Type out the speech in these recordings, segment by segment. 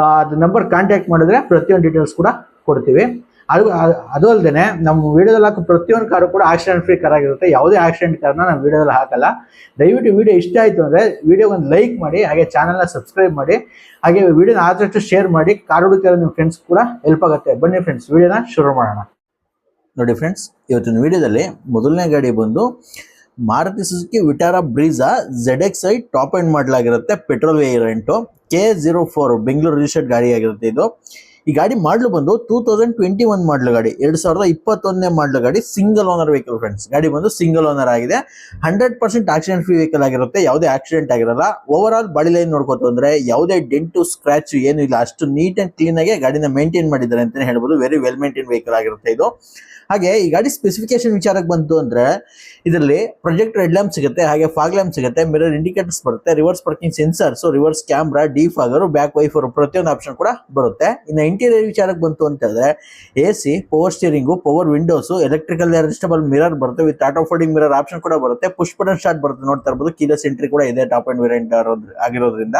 ಅದು number contact ಮಾಡಿದ್ರೆ ಪ್ರತಿಯೊಂದು ಡೀಟೇಲ್ಸ್ ಕೂಡ ಕೊಡ್ತೀವಿ. ಅದು ಅದು- ಅಲ್ಲದೆ ನಮ್ಮ ವಿಡಿಯೋದಲ್ಲಿ ಹಾಕೋ ಪ್ರತಿಯೊಂದು ಕಾರು ಕೂಡ ಆಕ್ಸಿಡೆಂಟ್ ಫ್ರೀ ಕಾರ್ ಆಗಿರುತ್ತೆ. ಯಾವುದೇ ಆಕ್ಸಿಡೆಂಟ್ ಕಾರ್ನ ನಾವು ವಿಡಿಯೋದಲ್ಲಿ ಹಾಕಲ್ಲ. ದಯವಿಟ್ಟು ವಿಡಿಯೋ ಇಷ್ಟ ಆಯಿತು ಅಂದರೆ ವಿಡಿಯೋ ಒಂದು ಲೈಕ್ ಮಾಡಿ, ಹಾಗೆ ಚಾನಲ್ನ ಸಬ್ಸ್ಕ್ರೈಬ್ ಮಾಡಿ, ಹಾಗೆ ವಿಡಿಯೋನ ಆದಷ್ಟು ಶೇರ್ ಮಾಡಿ ಕಾರ್ ಹುಡುಕಿರೋ ನಿಮ್ಮ ಫ್ರೆಂಡ್ಸ್ ಕೂಡ ಹೆಲ್ಪ್ ಆಗುತ್ತೆ. ಬನ್ನಿ ಫ್ರೆಂಡ್ಸ್ ವಿಡಿಯೋನ ಶುರು ಮಾಡೋಣ. ನೋಡಿ ಫ್ರೆಂಡ್ಸ್ ಇವತ್ತಿನ ವಿಡಿಯೋದಲ್ಲಿ ಮೊದಲನೇ ಗಾಡಿ ಬಂದು Maruti Suzuki, Vitara, Brezza Z X I top end ಮಾಡಲಾಗಿರುತ್ತೆ petrol variant K zero four Bengaluru registered ಗಾಡಿ ಆಗಿರುತ್ತೆ ಇದು. ಈ ಗಾಡಿ ಮಾಡಲು ಬಂದು ಟೂ ತೌಸಂಡ್ ಟ್ವೆಂಟಿ ಒನ್ ಮಾಡಲು ಗಾಡಿ, ಎರಡು ಸಾವಿರದ ಇಪ್ಪತ್ತೊಂದನೇ ಮಾಡಲು ಗಾಡಿ ಸಿಂಗಲ್ ಓನರ್ ವೆಹಿಕಲ್ ಫ್ರೆಂಡ್ಸ್ ಗಾಡಿ ಬಂದು ಸಿಂಗಲ್ ಓನರ್ ಆಗಿದೆ. Hundred percent accident free vehicle ಆಗಿರುತ್ತೆ, ಯಾವುದೇ ಆಕ್ಸಿಡೆಂಟ್ ಆಗಿರಲ್ಲ. ಓವರ್ ಆಲ್ ಬಾಡಿ ಲೈನ್ ನೋಡ್ಕೋತು ಅಂದ್ರೆ ಯಾವುದೇ ಡೆಂಟು ಸ್ಕ್ರಾಚ್ ಏನು ಇಲ್ಲ. ಅಷ್ಟು ನೀಟ್ ಅಂಡ್ ಕ್ಲೀನ್ ಆಗಿ ಗಾಡಿನ ಮೇಂಟೈನ್ ಮಾಡಿದ್ದಾರೆ ಅಂತಾನೆ ಹೇಳ್ಬೋದು. ವೆರಿ ವೆಲ್ ಮೇಂಟೈನ್ ವೆಹಿಕಲ್ ಆಗಿರುತ್ತೆ ಇದು. ಹಾಗೆ ಈ ಗಾಡಿ ಸ್ಪೆಸಿಫಿಕೇಶನ್ ವಿಚಾರಕ್ಕೆ ಬಂತು ಅಂದ್ರೆ ಇದರಲ್ಲಿ ಪ್ರೊಜೆಕ್ಟ್ ರೆಡ್ ಲ್ಯಾಂಪ್ ಸಿಗುತ್ತೆ, ಹಾಗೆ ಫಾಗ್ ಲ್ಯಾಂಪ್ ಸಿಗುತ್ತೆ ಮಿರರ್ ಇಂಡಿಕೇಟರ್ಸ್ ಬರುತ್ತೆ reverse parking sensors reverse camera defogger back wiper ಪ್ರತಿಯೊಂದು ಆಪ್ಷನ್ ಕೂಡ ಬರುತ್ತೆ. ಇನ್ನು ಇಂಟೀರಿಯರ್ ವಿಚಾರಕ್ಕೆ ಬಂತು ಅಂತ ಹೇಳಿದ್ರೆ A C power steering power windows electrical adjustable mirror ಬರುತ್ತೆ. With auto folding mirror option ಕೂಡ ಬರುತ್ತೆ. ಪುಷ್ ಬಟನ್ ಸ್ಟಾರ್ಟ್ ಬರುತ್ತೆ. ನೋಡ್ತಾ ಇರ್ಬೋದು. ಕೀಲೆಸ್ ಎಂಟ್ರಿ ಕೂಡ ಇದೆ. ಟಾಪ್ ಆ್ಯಂಡ್ ವೇರಿಯಂಟ್ ಆಗಿರೋದ್ರಿಂದ.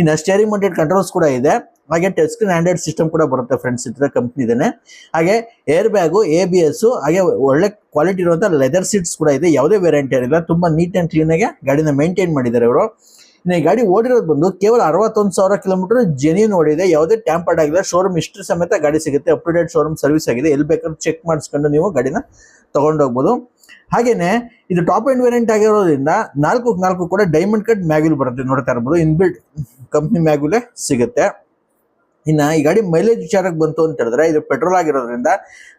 ಇನ್ನು ಸ್ಟೇರಿಂಗ್ ಮೌಂಟೆಡ್ ಕಂಟ್ರೋಲ್ಸ್ ಕೂಡ ಇದೆ. ಹಾಗೆ ಟಚ್ ಸ್ಕ್ರೀನ್ ಆಂಡ್ರಾಯ್ಡ್ ಸಿಸ್ಟಮ್ ಕೂಡ ಬರುತ್ತೆ ಫ್ರೆಂಡ್ಸ್ ಇದ್ರ ಕಂಪ್ನಿದೇನೆ. ಹಾಗೆ air bag A B S ಹಾಗೆ ಒಳ್ಳೆ ಕ್ವಾಲಿಟಿ ಇರುವಂಥ ಲೆದರ್ ಸೀಟ್ಸ್ ಕೂಡ ಇದೆ. ಯಾವುದೇ ವೇರಿಯಂಟ್ ಏನಿಲ್ಲ. ತುಂಬಾ ನೀಟ್ ಆ್ಯಂಡ್ ಕ್ಲೀನ್ ಆಗಿ ಗಾಡಿನ ಮೇಂಟೈನ್ ಮಾಡಿದ್ದಾರೆ ಇನ್ನು ಈ ಗಾಡಿ ಓಡಿರೋದು ಬಂದು ಕೇವಲ ಅರವತ್ತೊಂದು ಸಾವಿರ ಕಿಲೋಮೀಟರ್ ಜೆನ್ಯೂನ್ ಓಡಿದೆ. ಯಾವುದೇ ಟ್ಯಾಂಪರ್ಡ್ ಆಗಿಲ್ಲ ಶೋರೂಮ್ ಇಷ್ಟು ಸಮೇತ ಗಾಡಿ ಸಿಗುತ್ತೆ. Up to date showroom service ಆಗಿದೆ. ಎಲ್ಲಿ ಬೇಕಾದ್ರೂ ಚೆಕ್ ಮಾಡಿಸ್ಕೊಂಡು ನೀವು ಗಾಡಿನ ತಗೊಂಡೋಗ್ಬೋದು ಹಾಗೇನೆ ಇದು ಟಾಪ್ ಎಂಡ್ ವೇರಿಯಂಟ್ ಆಗಿರೋದ್ರಿಂದ ನಾಲ್ಕು ನಾಲ್ಕು ಕೂಡ ಡೈಮಂಡ್ ಕಟ್ ಮ್ಯಾಗ್ಯೂಲ್ ಬರುತ್ತೆ. ನೋಡ್ತಾ ಇರ್ಬೋದು. ಇನ್ಬಿಲ್ಡ್ ಕಂಪ್ನಿ ಮ್ಯಾಗ್ಯೂಲೇ ಸಿಗುತ್ತೆ. ಇನ್ನ ಈ ಗಾಡಿ ಮೈಲೇಜ್ ವಿಚಾರಕ್ಕೆ ಬಂತು ಅಂತ ಹೇಳಿದ್ರೆ ಇದು ಪೆಟ್ರೋಲ್ ಆಗಿರೋದ್ರಿಂದ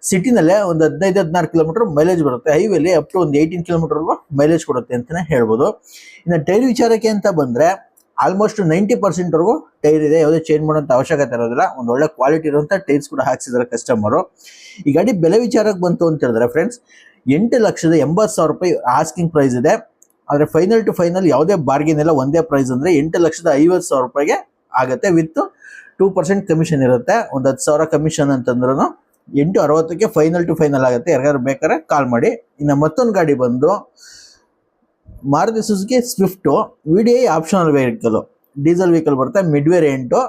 ಸಿಟಿನಲ್ಲೇ ಒಂದು ಹದಿನೈದು, ಹದಿನಾರು ಕಿಲೋಮೀಟರ್ ಮೈಲೇಜ್ ಬರುತ್ತೆ. ಹೈವೇಲಿ ಅಪ್ ಟು ಒಂದು ಏಯ್ಟೀನ್ ಕಿಲೋಮೀಟರ್ ಮೈಲೇಜ್ ಕೊಡುತ್ತೆ ಅಂತಾನೆ ಹೇಳ್ಬೋದು. ಇನ್ನು ಟೈರ್ ವಿಚಾರಕ್ಕೆ ಅಂತ ಬಂದ್ರೆ ಆಲ್ಮೋಸ್ಟ್ ನೈಂಟಿ ಪರ್ಸೆಂಟ್ ವರೆಗೂ ಟೈರ್ ಇದೆ. ಯಾವುದೇ ಚೇಂಜ್ ಮಾಡೋಂಥ ಅವಶ್ಯಕತೆ ಇರೋದಿಲ್ಲ. ಒಂದು ಒಳ್ಳೆ ಕ್ವಾಲಿಟಿ ಇರುವಂಥ ಟೈರ್ಸ್ ಕೂಡ ಹಾಕ್ಸಿದಾರೆ ಕಸ್ಟಮರು ಈ ಗಾಡಿ ಬೆಲೆ ವಿಚಾರಕ್ಕೆ ಬಂತು ಅಂತ ಹೇಳಿದ್ರೆ ಫ್ರೆಂಡ್ಸ್ ಎಂಟು ಲಕ್ಷದ ಎಂಬತ್ತು ಸಾವಿರ ರೂಪಾಯಿ ಆಸ್ಕಿಂಗ್ ಪ್ರೈಸ್ ಇದೆ. ಆದರೆ ಫೈನಲ್ ಟು ಫೈನಲ್ ಯಾವುದೇ ಬಾರ್ಗೇನ್ ಇಲ್ಲ. ಒಂದೇ ಪ್ರೈಸ್ ಅಂದರೆ ಎಂಟು ಲಕ್ಷದ ಐವತ್ತು ಸಾವಿರ ರೂಪಾಯಿಗೆ ಆಗುತ್ತೆ ವಿತ್ ಟೂ ಪರ್ಸೆಂಟ್ ಕಮಿಷನ್ ಇರುತ್ತೆ. ಒಂದು ಹತ್ತು ಸಾವಿರ ಕಮಿಷನ್ ಅಂತಂದ್ರೂ ಎಂಟು ಅರವತ್ತಕ್ಕೆ ಫೈನಲ್ ಟು ಫೈನಲ್ ಆಗುತ್ತೆ. ಯಾರಿಗಾದ್ರು ಬೇಕಾದ್ರೆ ಕಾಲ್ ಮಾಡಿ. ಇನ್ನು ಮತ್ತೊಂದು ಗಾಡಿ ಬಂದು Maruti Suzuki Swift V D I optional vehicle diesel vehicle ಬರುತ್ತೆ ಮಿಡ್ ವೇರಿಯಂಟು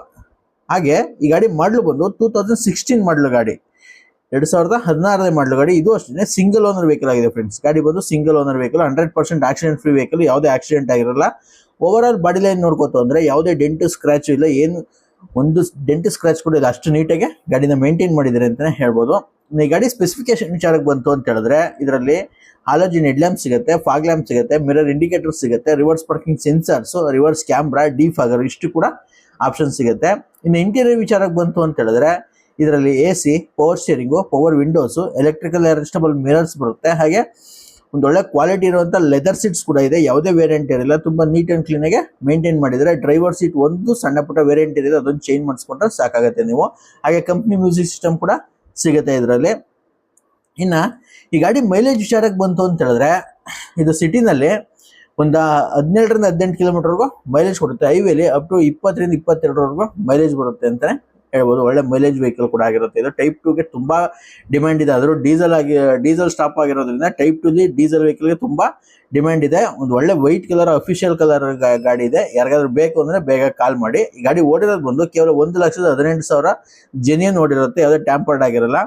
ಹಾಗೆ ಈ ಗಾಡಿ ಮಾಡಲು ಬಂದು ಟೂ ತೌಸಂಡ್ ಸಿಕ್ಸ್ಟೀನ್ ಮಾಡಲು ಗಾಡಿ. ಎರಡು ಸಾವಿರದ ಹದಿನಾರನೇ ಮಾಡಲು ಗಾಡಿ. ಇದು ಅಷ್ಟೇ ಸಿಂಗಲ್ ಓನರ್ ವೆಹಿಕಲ್ ಆಗಿದೆ ಫ್ರೆಂಡ್ಸ್ ಗಾಡಿ ಬಂದು single owner vehicle hundred percent accident free vehicle ಯಾವುದೇ ಆಕ್ಸಿಡೆಂಟ್ ಆಗಿರಲ್ಲ. ಓವರ್ ಆಲ್ ಬಾಡಿ ಲೈನ್ ನೋಡ್ಕೋತು ಅಂದರೆ ಯಾವುದೇ ಡೆಂಟು ಸ್ಕ್ರ್ಯಾಚು ಇಲ್ಲ, ಏನು ಒಂದು ಡೆಂಟಿ ಸ್ಕ್ರಾಚ್ ಕೂಡ ಇದು. ಅಷ್ಟು ನೀಟಾಗಿ ಗಾಡಿನ ಮೇಂಟೈನ್ ಮಾಡಿದ್ದಾರೆ ಅಂತಲೇ ಹೇಳ್ಬೋದು. ಈ ಗಾಡಿ ಸ್ಪೆಸಿಫಿಕೇಶನ್ ವಿಚಾರಕ್ಕೆ ಬಂತು ಅಂತ ಹೇಳಿದ್ರೆ, ಇದರಲ್ಲಿ ಹಾಲಜಿನ್ ಹೆಡ್ ಲ್ಯಾಂಪ್ ಸಿಗುತ್ತೆ ಫಾಗ್ ಲ್ಯಾಂಪ್ ಸಿಗುತ್ತೆ ಮಿರರ್ ಇಂಡಿಕೇಟರ್ ಸಿಗುತ್ತೆ reverse parking sensors reverse camera defogger ಇಷ್ಟು ಕೂಡ ಆಪ್ಷನ್ ಸಿಗುತ್ತೆ. ಇನ್ನು ಇಂಟೀರಿಯರ್ ವಿಚಾರಕ್ಕೆ ಬಂತು ಅಂತ ಹೇಳಿದ್ರೆ, ಇದರಲ್ಲಿ A C power steering power windows electrical adjustable mirrors ಬರುತ್ತೆ. ಹಾಗೆ ಒಂದು ಒಳ್ಳೆ ಕ್ವಾಲಿಟಿ ಇರುವಂಥ ಲೆದರ್ ಸೀಟ್ಸ್ ಕೂಡ ಇದೆ. ಯಾವುದೇ ವೇರಿಯಂಟ್ ಇರಲ್ಲ. ತುಂಬ ನೀಟ್ ಆ್ಯಂಡ್ ಕ್ಲೀನಾಗೆ ಮೇಂಟೈನ್ ಮಾಡಿದರೆ ಡ್ರೈವರ್ ಸೀಟ್ ಒಂದು ಸಣ್ಣ ಪುಟ್ಟ ವೇರಿಯಂಟ್ ಇದೆ ಅದೊಂದು ಚೇಂಜ್ ಮಾಡಿಸ್ಕೊಂಡ್ರೆ ಸಾಕಾಗುತ್ತೆ ನೀವು. ಹಾಗೆ ಕಂಪ್ನಿ ಮ್ಯೂಸಿಕ್ ಸಿಸ್ಟಮ್ ಕೂಡ ಸಿಗುತ್ತೆ ಇದರಲ್ಲಿ. ಇನ್ನು ಈ ಗಾಡಿ ಮೈಲೇಜ್ ವಿಚಾರಕ್ಕೆ ಬಂತು ಅಂತ ಹೇಳಿದ್ರೆ, ಇದು ಸಿಟಿನಲ್ಲಿ ಒಂದು ಹದಿನೇಳರಿಂದ ಹದಿನೆಂಟು ಕಿಲೋಮೀಟರ್ವರೆಗೂ ಮೈಲೇಜ್ ಕೊಡುತ್ತೆ. ಹೈವೇಲಿ ಅಪ್ ಟು ಇಪ್ಪತ್ತರಿಂದ ಇಪ್ಪತ್ತೆರಡರವರೆಗೂ ಮೈಲೇಜ್ ಬರುತ್ತೆ ಅಂತಾನೆ ಹೇಳ್ಬೋದು, ಒಳ್ಳೆ ಮೈಲೇಜ್ ವೆಹಿಕಲ್ ಕೂಡ ಆಗಿರುತ್ತೆ. ಇದು ಟೈಪ್ ಟೂಗೆ ತುಂಬಾ ಡಿಮ್ಯಾಂಡ್ ಇದೆ. ಆದರೂ ಡೀಸೆಲ್ ಆಗಿ ಡೀಸೆಲ್ ಸ್ಟಾಪ್ ಆಗಿರೋದ್ರಿಂದ ಟೈಪ್ ಟೂಲಿ ಡೀಸೆಲ್ ವೆಹಿಕಲ್ಗೆ ತುಂಬಾ ಡಿಮ್ಯಾಂಡ್ ಇದೆ. ಒಂದು ಒಳ್ಳೆ ವೈಟ್ ಕಲರ್ ಅಫಿಷಿಯಲ್ ಕಲರ್ ಗಾಡಿ ಇದೆ. ಯಾರಿಗಾದ್ರೂ ಬೇಕು ಅಂದ್ರೆ ಬೇಗ ಕಾಲ್ ಮಾಡಿ. ಈ ಗಾಡಿ ಓಡಿರೋದು ಬಂದು ಕೇವಲ ಒಂದು ಲಕ್ಷದ ಹದಿನೆಂಟು ಸಾವಿರ ಜೆನ್ಯನ್ ಓಡಿರುತ್ತೆ. ಯಾವುದೇ ಟ್ಯಾಂಪರ್ಡ್ ಆಗಿರಲ್ಲ.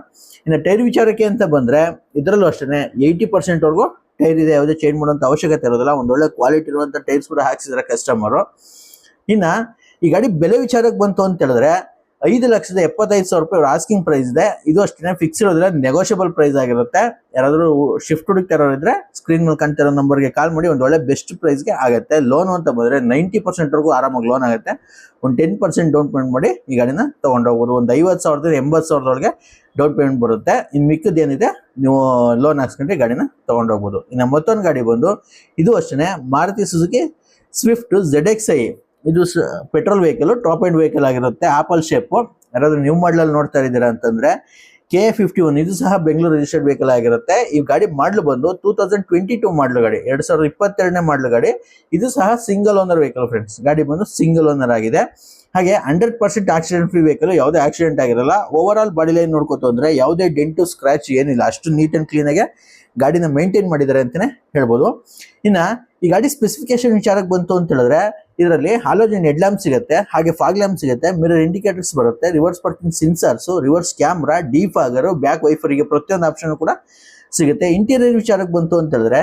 ಇನ್ನು ಟೈರ್ ವಿಚಾರಕ್ಕೆ ಅಂತ ಬಂದ್ರೆ, ಇದರಲ್ಲೂ ಅಷ್ಟೇ ಏಯ್ಟಿ ಪರ್ಸೆಂಟ್ ವರೆಗೂ ಟೈರ್ ಇದೆ. ಯಾವುದೇ ಚೇಂಜ್ ಮಾಡುವಂತ ಅವಶ್ಯಕತೆ ಇರೋದಿಲ್ಲ. ಒಂದು ಒಳ್ಳೆ ಕ್ವಾಲಿಟಿ ಇರುವಂತ ಟೈರ್ಸ್ ಕೂಡ ಹಾಕ್ಸಿದ್ರೆ ಕಸ್ಟಮರು ಇನ್ನ ಈ ಗಾಡಿ ಬೆಲೆ ವಿಚಾರಕ್ಕೆ ಬಂತು ಅಂತ ಹೇಳಿದ್ರೆ ಐದು ಲಕ್ಷದ ಎಪ್ಪತ್ತೈದು ಸಾವಿರ ರೂಪಾಯಿ ಆಸ್ಕಿಂಗ್ ಪ್ರೈಸ್ ಇದೆ. ಇದು ಅಷ್ಟೇ ಫಿಕ್ಸ್ ಇರೋದ್ರೆ ನೆಗೋಷಿಯಬಲ್ ಪ್ರೈಸ್ ಆಗಿರುತ್ತೆ. ಯಾರಾದರೂ ಶಿಫ್ಟ್ ಹುಡುಕ್ತಾ ಇದ್ರೆ ಸ್ಕ್ರೀನ್ ಮೇಲೆ ಕಾಣ್ತಿರೋ ನಂಬರ್ಗೆ ಕಾಲ್ ಮಾಡಿ ಒಂದು ಒಳ್ಳೆ ಬೆಸ್ಟ್ ಪ್ರೈಸ್ಗೆ ಆಗುತ್ತೆ. ಲೋನ್ ಅಂತ ಬಂದರೆ ನೈಂಟಿ ಪರ್ಸೆಂಟ್ವರೆಗೂ ಆರಾಮಾಗಿ ಲೋನ್ ಆಗುತ್ತೆ. ಒಂದು ಟೆನ್ ಪರ್ಸೆಂಟ್ ಡೌನ್ ಪೇಮೆಂಟ್ ಮಾಡಿ ಈ ಗಾಡಿನ ತೊಗೊಂಡೋಗ್ಬೋದು. ಒಂದು ಐವತ್ತು ಸಾವಿರದಿಂದ ಎಂಬತ್ತು ಸಾವಿರದೊಳಗೆ ಡೌನ್ ಪೇಮೆಂಟ್ ಬರುತ್ತೆ. ಇನ್ನು ಮಿಕ್ಕದ್ದು ಏನಿದೆ, ನೀವು ಲೋನ್ ಹಾಕ್ಸ್ಕೊಂಡ್ರೆ ಗಾಡಿನ ತೊಗೊಂಡೋಗ್ಬೋದು. ಇನ್ನು ಮತ್ತೊಂದು ಗಾಡಿ ಬಂದು, ಇದು ಅಷ್ಟೇ Maruti Suzuki Swift Z X I ಇದು petrol vehicle, top end vehicle ಆಗಿರುತ್ತೆ, ಆಪಲ್ ಶೇಪ್ ಯಾರಾದ್ರೂ ನ್ಯೂ ಮಾಡಲಲ್ಲಿ ನೋಡ್ತಾ ಇದ್ದೀರಾ ಅಂತಂದ್ರೆ ಕೆ ಫಿಫ್ಟಿ ಒನ್ ಇದು ಸಹ ಬೆಂಗಳೂರು ರಿಜಿಸ್ಟರ್ಡ್ ವೆಹಿಕಲ್ ಆಗಿರುತ್ತೆ. ಈ ಗಾಡಿ ಮಾಡಲು ಬಂದು ಟೂ ತೌಸಂಡ್ ಟ್ವೆಂಟಿ ಟೂ ಮಾಡಲು ಗಾಡಿ, ಎರಡು ಸಾವಿರದ ಇಪ್ಪತ್ತೆರಡನೇ ಮಾಡಲು ಗಾಡಿ. ಇದು ಸಹ ಸಿಂಗಲ್ ಓನರ್ ವೆಹಿಕಲ್ ಫ್ರೆಂಡ್ಸ್ ಗಾಡಿ ಬಂದು ಸಿಂಗಲ್ ಓನರ್ ಆಗಿದೆ. ಹಾಗೆ hundred percent accident free vehicle ಯಾವುದೇ ಆಕ್ಸಿಡೆಂಟ್ ಆಗಿರಲ್ಲ. ಓವರ್ ಆಲ್ ಬಾಡಿ ಲೈನ್ ನೋಡ್ಕೋತು ಅಂದರೆ ಯಾವುದೇ ಡೆಂಟು ಸ್ಕ್ರಾಚ್ ಏನಿಲ್ಲ. ಅಷ್ಟು ನೀಟ್ ಕ್ಲೀನ್ ಆಗಿ ಗಾಡಿನ ಮೇಂಟೈನ್ ಮಾಡಿದ್ದಾರೆ ಅಂತಾನೆ ಹೇಳ್ಬೋದು. ಇನ್ನ ಈ ಗಾಡಿ ಸ್ಪೆಸಿಫಿಕೇಶನ್ ವಿಚಾರಕ್ಕೆ ಬಂತು ಅಂತ ಹೇಳಿದ್ರೆ ಇದರಲ್ಲಿ ಹಾಲೋಜನ್ ಹೆಡ್ ಲ್ಯಾಂಪ್ ಸಿಗುತ್ತೆ, ಹಾಗೆ ಫಾಗ್ ಲ್ಯಾಂಪ್ ಸಿಗುತ್ತೆ ಮಿರರ್ ಇಂಡಿಕೇಟರ್ಸ್ ಬರುತ್ತೆ reverse parking sensors reverse camera defogger back ವೈಫರಿಗೆ ಪ್ರತಿಯೊಂದು ಆಪ್ಷನ್ ಕೂಡ ಸಿಗುತ್ತೆ. ಇಂಟೀರಿಯರ್ ವಿಚಾರಕ್ಕೆ ಬಂತು ಅಂತ ಹೇಳಿದ್ರೆ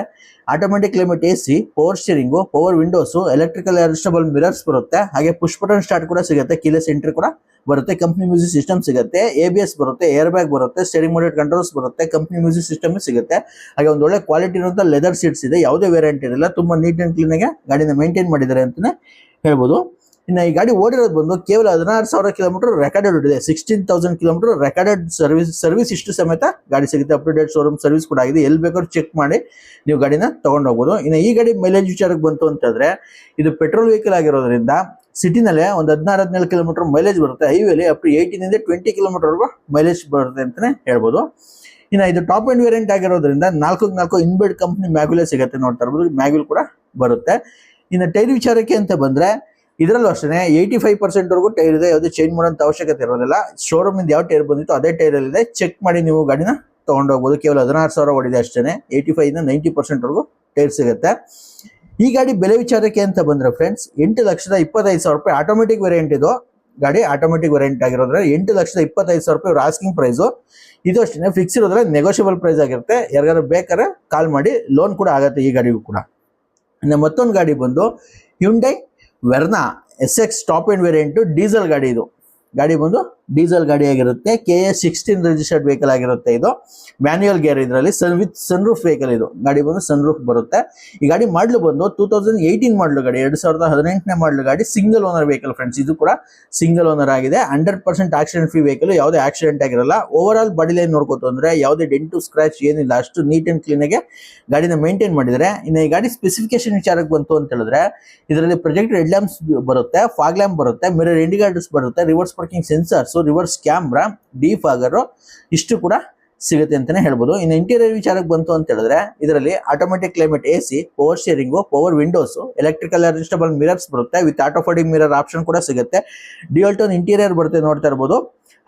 automatic climate A C power steering power windows electrical adjustable mirrors ಬರುತ್ತೆ. ಹಾಗೆ ಪುಷ್ಪಟನ್ ಸ್ಟಾರ್ಟ್ ಕೂಡ ಸಿಗುತ್ತೆ. ಕೀಲೆಸ್ ಎಂಟ್ರಿ ಕೂಡ ಬರುತ್ತೆ. ಕಂಪ್ನಿ ಮ್ಯೂಸಿಕ್ ಸಿಸ್ಟಮ್ ಸಿಗುತ್ತೆ. ಎ ಬಿ ಎಸ್ ಬರುತ್ತೆ. ಏರ್ ಬ್ಯಾಗ್ ಬರುತ್ತೆ. ಸ್ಟೇರಿಂಗ್ ಮೋಡೆಡ್ ಕಂಟ್ರೋಲ್ಸ್ ಬರುತ್ತೆ. ಕಂಪ್ನಿ ಮ್ಯೂಸಿಕ್ ಸಿಸ್ಟಮ್ ಸಿಗುತ್ತೆ. ಹಾಗೆ ಒಂದು ಒಳ್ಳೆ ಕ್ವಾಲಿಟಿ ಇರುವಂತ ಲೆದರ್ ಸೀಟ್ಸ್ ಇದೆ. ಯಾವುದೇ ವೇರಿಯಂಟ್ ಇರಲ್ಲ ತುಂಬಾ ನೀಟ್ ಅಂಡ್ ಕ್ಲೀನ್ ಆಗಿ ಗಾಡಿನ ಮೇಂಟೈನ್ ಮಾಡಿದ್ದಾರೆ ಅಂತಾನೆ ಹೇಳ್ಬೋದು. ಇನ್ನು ಈ ಗಾಡಿ ಓಡಿರೋದು ಬಂದು ಕೇವಲ ಹದಿನಾರು ಸಾವಿರ ಕಿಲೋಮೀಟರ್ ರೆಕಾರ್ಡೆಡ್ ಇದೆ sixteen thousand kilometre recorded service service ಇಷ್ಟು ಸಮೇತ ಗಾಡಿ ಸಿಗುತ್ತೆ. Up to date showroom service ಕೂಡ ಆಗಿದೆ. ಎಲ್ಲಿ ಬೇಕಾದ್ರೂ ಚೆಕ್ ಮಾಡಿ ನೀವು ಗಾಡಿನ ತಗೊಂಡು ಹೋಗ್ಬೋದು. ಇನ್ನು ಈ ಗಾಡಿ ಮೈಲೇಜ್ ವಿಚಾರಕ್ಕೆ ಬಂತು ಅಂತಂದ್ರೆ ಇದು ಪೆಟ್ರೋಲ್ ವೆಹಿಕಲ್ ಆಗಿರೋದ್ರಿಂದ ಸಿಟಿನಲ್ಲೇ ಒಂದು ಹದಿನಾರು, ಹದಿನೇಳು ಕಿಲೋಮೀಟರ್ ಮೈಲೇಜ್ ಬರುತ್ತೆ. ಹೈವೇಲಿ ಅಪ್ ಟು ಏಯ್ಟೀನಿಂದ ಟ್ವೆಂಟಿ ಕಿಲೋಮೀಟರ್ವರೆಗೂ ಮೈಲೇಜ್ ಬರುತ್ತೆ ಅಂತಲೇ ಹೇಳ್ಬೋದು. ಇನ್ನು ಇದು ಟಾಪ್ ಆ್ಯಂಡ್ ವೇರಿಯಂಟ್ ಆಗಿರೋದ್ರಿಂದ ನಾಲ್ಕು ನಾಲ್ಕು ಇನ್ಬಿಲ್ಡ್ ಕಂಪ್ನಿ ಮ್ಯಾಗ್ಯುಲೇ ಸಿಗುತ್ತೆ ನೋಡ್ತಾ ಇರ್ಬೋದು. ಮ್ಯಾಗ್ಯುಲ್ ಕೂಡ ಬರುತ್ತೆ. ಇನ್ನು ಟೈರ್ ವಿಚಾರಕ್ಕೆ ಅಂತ ಬಂದ್ರೆ ಇದರಲ್ಲೂ ಅಷ್ಟೇ ಏಯ್ಟಿ ಫೈವ್ ಪರ್ಸೆಂಟ್ ವರೆಗೂ ಟೈರ್ ಇದೆ, ಯಾವುದೇ ಚೇಂಜ್ ಮಾಡೋಂಥ ಅವಶ್ಯಕತೆ ಇರೋದಿಲ್ಲ. ಶೋರೂಮ್ ಇಂದ ಯಾವ ಟೈರ್ ಬಂದಿತ್ತು ಅದೇ ಟೈರ್ ಇದೆ. ಚೆಕ್ ಮಾಡಿ ನೀವು ಗಾಡಿನ ತಗೊಂಡೋಗ್ಬೋದು ಕೇವಲ ಹದಿನಾರು ಸಾವಿರ ಓಡಿದೆ ಅಷ್ಟೇ ಏಯ್ಟಿ ಫೈವ್ ಇಂದ ನೈಂಟಿ ಪರ್ಸೆಂಟ್ ವರೆಗೂ ಟೈರ್ ಸಿಗುತ್ತೆ. ಈ ಗಾಡಿ ಬೆಲೆ ವಿಚಾರಕ್ಕೆ ಅಂತ ಬಂದ್ರೆ ಫ್ರೆಂಡ್ಸ್ ಎಂಟು ಲಕ್ಷದ ಇಪ್ಪತ್ತೈದು ಸಾವಿರ ರೂಪಾಯಿ ಆಟೋಮೆಟಿಕ್ ವೇರಿಯಂಟ್ ಇದು. ಗಾಡಿ ಆಟೋಮೆಟಿಕ್ ವೇರಿಯಂಟ್ ಆಗಿರೋದ್ರೆ ಎಂಟು ಲಕ್ಷದ ಇಪ್ಪತ್ತೈದು ಸಾವಿರ ರೂಪಾಯಿ ಆಸ್ಕಿಂಗ್ ಪ್ರೈಸು ಇದು ಅಷ್ಟೇ ಫಿಕ್ಸ್ ಇರೋದ್ರೆ ನೆಗೋಷಿಯಬಲ್ ಪ್ರೈಸ್ ಆಗಿರುತ್ತೆ. ಯಾರಿಗಾದ್ರು ಬೇಕಾದ್ರೆ ಕಾಲ್ ಮಾಡಿ ಲೋನ್ ಕೂಡ ಆಗುತ್ತೆ ಈ ಗಾಡಿಗೂ ಕೂಡ. ಇನ್ನು ಮತ್ತೊಂದು ಗಾಡಿ ಬಂದು Hyundai Verna S X top end variant diesel ಗಾಡಿ ಇದು. ಗಾಡಿ ಬಂದು ಡೀಸೆಲ್ ಗಾಡಿ ಆಗಿರುತ್ತೆ K A sixteen registered vehicle ಆಗಿರುತ್ತೆ ಇದು. ಮ್ಯಾನ್ಯುಯಲ್ ಗೇರ್ ಇದರಲ್ಲಿ sun with sunroof vehicle ಇದು. ಗಾಡಿ ಬಂದು ಸನ್ ರೂಫ್ ಬರುತ್ತೆ. ಈ ಗಾಡಿ ಮಾಡಲು ಬಂದು ಟೂ ತೌಸಂಡ್ ಏಯ್ಟೀನ್ ಮಾಡಲು ಗಾಡಿ, ಎರಡು ಸಾವಿರದ ಹದಿನೆಂಟನೇ ಮಾಡಲು ಗಾಡಿ ಸಿಂಗಲ್ ಓನರ್ ವೆಹಿಕಲ್ ಫ್ರೆಂಡ್ಸ್ ಇದು ಕೂಡ ಸಿಂಗಲ್ ಓನರ್ ಆಗಿದೆ. Hundred percent accident free vehicle ಯಾವುದೇ ಆಕ್ಸಿಡೆಂಟ್ ಆಗಿರಲ್ಲ. ಓವರ್ ಆಲ್ ಬಾಡಿ ಲೈನ್ ನೋಡ್ಕೋತು ಅಂದರೆ ಯಾವುದೇ ಡೆಂಟು ಸ್ಕ್ರಾಚ್ ಏನಿಲ್ಲ. ಅಷ್ಟು ನೀಟ್ ಆ್ಯಂಡ್ ಕ್ಲೀನಾಗೆ ಗಾಡಿನ ಮೇಂಟೈನ್ ಮಾಡಿದರೆ, ಇನ್ನು ಈ ಗಾಡಿ ಸ್ಪೆಸಿಫಿಕೇಶನ್ ವಿಚಾರಕ್ಕೆ ಬಂತು ಅಂತ ಹೇಳಿದ್ರೆ, ಇದರಲ್ಲಿ ಪ್ರೊಜೆಕ್ಟ್ ಹೆಡ್ ಲ್ಯಾಂಪ್ಸ್ ಬರುತ್ತೆ ಫಾಗ್ ಲ್ಯಾಂಪ್ ಬರುತ್ತೆ ಮಿರರ್ ಇಂಡಿಕೇಟರ್ಸ್ ಬರುತ್ತೆ reverse parking sensors reverse camera defogger ಇಷ್ಟು ಕೂಡ ಸಿಗುತ್ತೆ ಅಂತಾನೆ ಹೇಳ್ಬೋದು. ಇನ್ನು ಇಂಟೀರಿಯರ್ ವಿಚಾರಕ್ಕೆ ಬಂತು ಅಂತ ಹೇಳಿದ್ರೆ, ಇದರಲ್ಲಿ automatic climate A C power steering power windows electrical adjustable mirrors ಬರುತ್ತೆ. With auto folding mirror option ಕೂಡ ಸಿಗುತ್ತೆ. ಡಿಯಲ್ ಟೋನ್ ಇಂಟೀರಿಯರ್ ಬರುತ್ತೆ ನೋಡ್ತಾ ಇರ್ಬೋದು.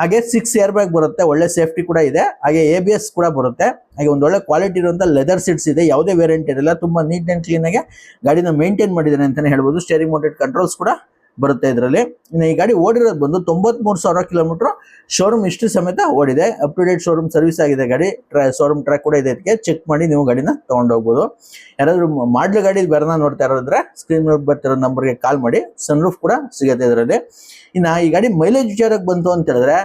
ಹಾಗೆ ಸಿಕ್ಸ್ ಏರ್ ಬ್ಯಾಗ್ ಬರುತ್ತೆ, ಒಳ್ಳೆ ಸೇಫ್ಟಿ ಕೂಡ ಇದೆ. ಹಾಗೆ ಎ ಬಿ ಎಸ್ ಕೂಡ ಬರುತ್ತೆ. ಹಾಗೆ ಒಂದು ಒಳ್ಳೆ ಕ್ವಾಲಿಟಿ ಇರುವಂತ ಲೆದರ್ ಸೀಟ್ಸ್ ಇದೆ. ಯಾವುದೇ ವೇರಿಯಂಟ್ ಇರಲ್ಲ, ತುಂಬಾ ನೀಟ್ ಅಂಡ್ ಕ್ಲೀನ್ ಆಗಿ ಗಾಡಿನ ಮೇಂಟೈನ್ ಮಾಡಿದ್ದಾರೆ ಅಂತಾನೆ ಹೇಳ್ಬೋದು. ಸ್ಟೇರಿಂಗ್ ಮೋಟೆಡ್ ಕಂಟ್ರೋಲ್ಸ್ ಕೂಡ ಬರುತ್ತೆ ಇದರಲ್ಲಿ. ಇನ್ನು ಈ ಗಾಡಿ ಓಡಿರೋದು ಬಂದು ತೊಂಬತ್ಮೂರು ಸಾವಿರ ಕಿಲೋಮೀಟರ್. ಶೋರೂಮ್ ಇಷ್ಟು ಸಮೇತ ಓಡಿದೆ. Up to date showroom service ಆಗಿದೆ ಗಾಡಿ. ಶೋರೂಮ್ ಟ್ರ್ಯಾಕ್ ಕೂಡ ಇದೆ ಇದಕ್ಕೆ. ಚೆಕ್ ಮಾಡಿ ನೀವು ಗಾಡಿನ ತೊಗೊಂಡೋಗ್ಬೋದು ಯಾರಾದರೂ ಮಾಡ್ಲು ಗಾಡಿ ಬೇರೆನ ನೋಡ್ತಾ ಇರೋದ್ರೆ ಸ್ಕ್ರೀನ್ ಮೇಲೆ ಬರ್ತಿರೋ ನಂಬರ್ಗೆ ಕಾಲ್ ಮಾಡಿ. ಸನ್ ರೂಫ್ ಕೂಡ ಸಿಗುತ್ತೆ ಇದರಲ್ಲಿ. ಇನ್ನು ಈ ಗಾಡಿ ಮೈಲೇಜ್ ವಿಚಾರಕ್ಕೆ ಬಂತು ಅಂತ ಹೇಳಿದ್ರೆ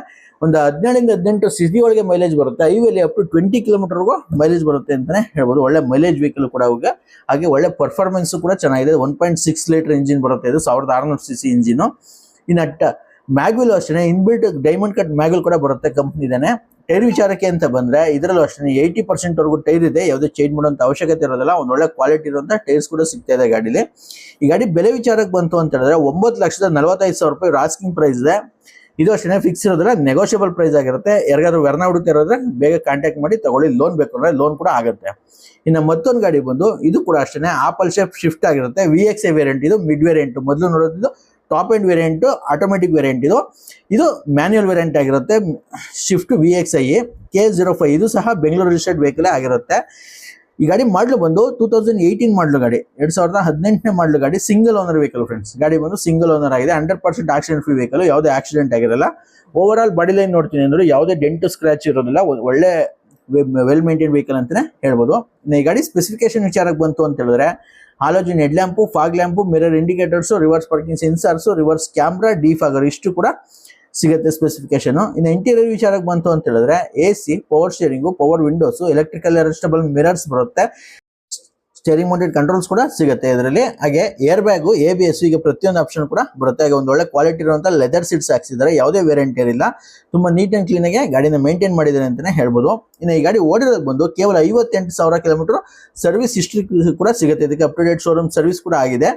ಒಂದು ಹದಿನೇಳರಿಂದ ಹದಿನೆಂಟು ಸಿಟಿ ಒಳಗೆ ಮೈಲೇಜ್ ಬರುತ್ತೆ. ಐವೇಲಿ ಅಪ್ ಟು ಟ್ವೆಂಟಿ ಕಿಲೋಮೀಟರ್ಗೂ ಮೈಲೇಜ್ ಬರುತ್ತೆ ಅಂತಾನೆ ಹೇಳ್ಬೋದು. ಒಳ್ಳೆ ಮೈಲೇಜ್ ವೆಹಿಕಲ್ ಕೂಡ ಅವಾಗ ಹಾಗೆ ಒಳ್ಳೆ ಪರ್ಫಾರ್ಮೆನ್ಸ್ ಕೂಡ ಚೆನ್ನಾಗಿದೆ. One point six litre engine ಬರುತ್ತೆ ಇದು, ಸಾವಿರದ ಆರುನೂರು ಸಿ ಸಿ ಇಂಜಿನು ಇನ್ನು ಮ್ಯಾಗ್ವಿಲ್ ಅಷ್ಟೇ inbuilt diamond cut mag wheel ಕೂಡ ಬರುತ್ತೆ ಕಂಪ್ನಿ ಇದಾನೆ ಟೈರ್ ವಿಚಾರಕ್ಕೆ ಅಂತ ಬಂದ್ರೆ, ಇದರಲ್ಲೂ ಅಷ್ಟೇ ಏಯ್ಟಿ ಪರ್ಸೆಂಟ್ ವರೆಗೂ ಟೈರ್ ಇದೆ. ಯಾವುದೇ ಚೇಂಜ್ ಮಾಡುವಂಥ ಅವಶ್ಯಕತೆ ಇರೋದಿಲ್ಲ. ಒಂದು ಒಳ್ಳೆ ಕ್ವಾಲಿಟಿ ಇರುವಂಥ ಟೈರ್ಸ್ ಕೂಡ ಸಿಗ್ತಾ ಇದೆ ಗಾಡೀಲಿ. ಈ ಗಾಡಿ ಬೆಲೆ ವಿಚಾರಕ್ಕೆ ಬಂತು ಅಂತ ಹೇಳಿದ್ರೆ, ಒಂಬತ್ತು ಲಕ್ಷದ ನಲವತ್ತೈದು ಸಾವಿರ ರೂಪಾಯಿ ರಾಸ್ಕಿಂಗ್ ಪ್ರೈಸ್ ಇದೆ. ಇದು ಅಷ್ಟೇ ಫಿಕ್ಸ್ ಇರೋದ್ರೆ ನೆಗೋಷಿಯಬಲ್ ಪ್ರೈಸ್ ಆಗಿರುತ್ತೆ. ಯಾರಿಗಾದ್ರು ವೆರ್ನ ಹುಡುಕ್ತಾ ಇರೋದ್ರೆ ಬೇಗ ಕಾಂಟ್ಯಾಕ್ಟ್ ಮಾಡಿ ತಗೊಳ್ಳಿ. ಲೋನ್ ಬೇಕು ಅಂದರೆ ಲೋನ್ ಕೂಡ ಆಗುತ್ತೆ. ಇನ್ನು ಮತ್ತೊಂದು ಗಾಡಿ ಬಂದು ಇದು ಕೂಡ ಅಷ್ಟೇ ಆಪಲ್ ಶೇಪ್ ಶಿಫ್ಟ್ ಆಗಿರುತ್ತೆ. ವಿ ಎಕ್ಸ್ ಎ ಇದು ಮಿಡ್ ವೇರಿಯಂಟ್ ಮೊದಲು ನೋಡೋದು top end variant automatic variant ಇದು. ಇದು ಮ್ಯಾನ್ಯಲ್ ವೇರಿಯಂಟ್ ಆಗಿರುತ್ತೆ. Swift V X I K zero five ಇದು ಸಹ ಬೆಂಗಳೂರು ರಿಜಿಸ್ಟರ್ಡ್ ವೆಹಿಕಲ್ ಆಗಿರುತ್ತೆ. ಈ ಗಾಡಿ ಮಾಡಲು ಬಂದು ಟೂ ತೌಸಂಡ್ ಏಯ್ಟೀನ್ ಮಾಡಲು ಗಾಡಿ, ಎರಡ್ ಸಾವಿರದ ಹದಿನೆಂಟನೇ ಮಾಡಲು ಗಾಡಿ ಸಿಂಗಲ್ ಓನರ್ ವೆಹಿಕಲ್ ಫ್ರೆಂಡ್ಸ್ ಗಾಡಿ ಬಂದು ಸಿಂಗಲ್ ಓನರ್ ಆಗಿದೆ hundred percent accident free vehicle ಯಾವುದೇ ಆಕ್ಸಿಡೆಂಟ್ ಆಗಿರಲ್ಲ. ಓವರ್ ಆಲ್ ಬಾಡಿ ಲೈನ್ ನೋಡ್ತೀನಿ ಅಂದ್ರೆ ಯಾವುದೇ ಡೆಂಟ್ ಸ್ಕ್ರಾಚ್ ಇರೋದಿಲ್ಲ ಒಳ್ಳೆ ವೆಲ್ ಮೇಂಟೈನ್ ವೆಹಿಕಲ್ ಅಂತಾನೆ ಹೇಳ್ಬೋದು. ಈ ಗಾಡಿ ಸ್ಪೆಸಿಫಿಕೇಶನ್ ವಿಚಾರಕ್ಕೆ ಬಂತು ಅಂತ ಹೇಳಿದ್ರೆ halogen head lamp fog lamp mirror indicators reverse parking sensors reverse camera defogger ಇಷ್ಟು ಕೂಡ ಸಿಗುತ್ತೆ ಸ್ಪೆಸಿಫಿಕೇಶನ್ ಇನ್ನು ಇಂಟೀರಿಯರ್ ವಿಚಾರಕ್ಕೆ ಬಂತು ಅಂತ ಹೇಳಿದ್ರೆ A C power steering power windows electrical adjustable mirrors ಬರುತ್ತೆ. ಸ್ಟೇರಿಂಗ್ ಮೌಂಟೆಡ್ ಕಂಟ್ರೋಲ್ಸ್ ಕೂಡ ಸಿಗುತ್ತೆ ಇದರಲ್ಲಿ. ಹಾಗೆ air bag A B S ಈಗ ಪ್ರತಿಯೊಂದು ಆಪ್ಷನ್ ಕೂಡ ಬರುತ್ತೆ. ಹಾಗೆ ಒಂದು ಒಳ್ಳೆ ಕ್ವಾಲಿಟಿ ಇರುವಂತ ಲೆದರ್ ಸೀಟ್ಸ್ ಹಾಕ್ಸಿದ್ದಾರೆ. ಯಾವುದೇ ವೇರಿಯಂಟ್ ಇರಲಿಲ್ಲ ತುಂಬಾ ನೀಟ್ ಅಂಡ್ ಕ್ಲೀನ್ ಆಗಿ ಗಾಡಿನ ಮೇಂಟೈನ್ ಮಾಡಿದ್ದಾರೆ ಅಂತಾನೆ ಹೇಳ್ಬೋದು. ಇನ್ನು ಈ ಗಾಡಿ ಓಡಿರೋದು ಬಂದು ಕೇವಲ ಐವತ್ತೆಂಟು ಸಾವಿರ ಕಿಲೋಮೀಟರ್ ಸರ್ವಿಸ್ ಹಿಸ್ಟ್ರಿ ಕೂಡ ಸಿಗುತ್ತೆ. ಇದಕ್ಕೆ up to date showroom service ಕೂಡ ಆಗಿದೆ.